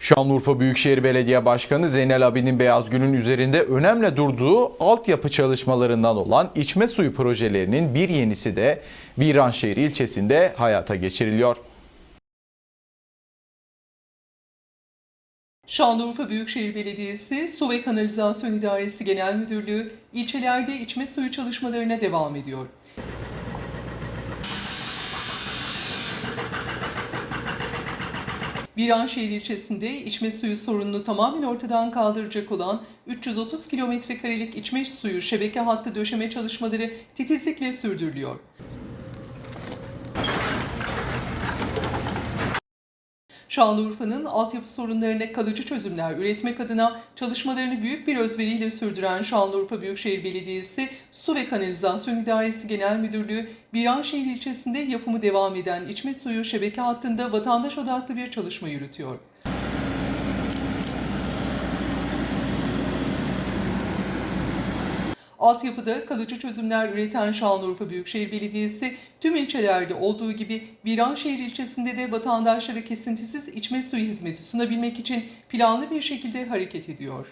Şanlıurfa Büyükşehir Belediye Başkanı Zeynel Abidin Beyazgül'ün üzerinde önemli durduğu altyapı çalışmalarından olan içme suyu projelerinin bir yenisi de Viranşehir ilçesinde hayata geçiriliyor. Şanlıurfa Büyükşehir Belediyesi Su ve Kanalizasyon İdaresi Genel Müdürlüğü ilçelerde içme suyu çalışmalarına devam ediyor. Viranşehir ilçesinde içme suyu sorununu tamamen ortadan kaldıracak olan 330 kilometre karelik içme suyu şebeke hattı döşeme çalışmaları titizlikle sürdürülüyor. Şanlıurfa'nın altyapı sorunlarına kalıcı çözümler üretmek adına çalışmalarını büyük bir özveriyle sürdüren Şanlıurfa Büyükşehir Belediyesi Su ve Kanalizasyon İdaresi Genel Müdürlüğü Viranşehir ilçesinde yapımı devam eden içme suyu şebeke hattında vatandaş odaklı bir çalışma yürütüyor. Altyapıda kalıcı çözümler üreten Şanlıurfa Büyükşehir Belediyesi tüm ilçelerde olduğu gibi Viranşehir ilçesinde de vatandaşlara kesintisiz içme suyu hizmeti sunabilmek için planlı bir şekilde hareket ediyor.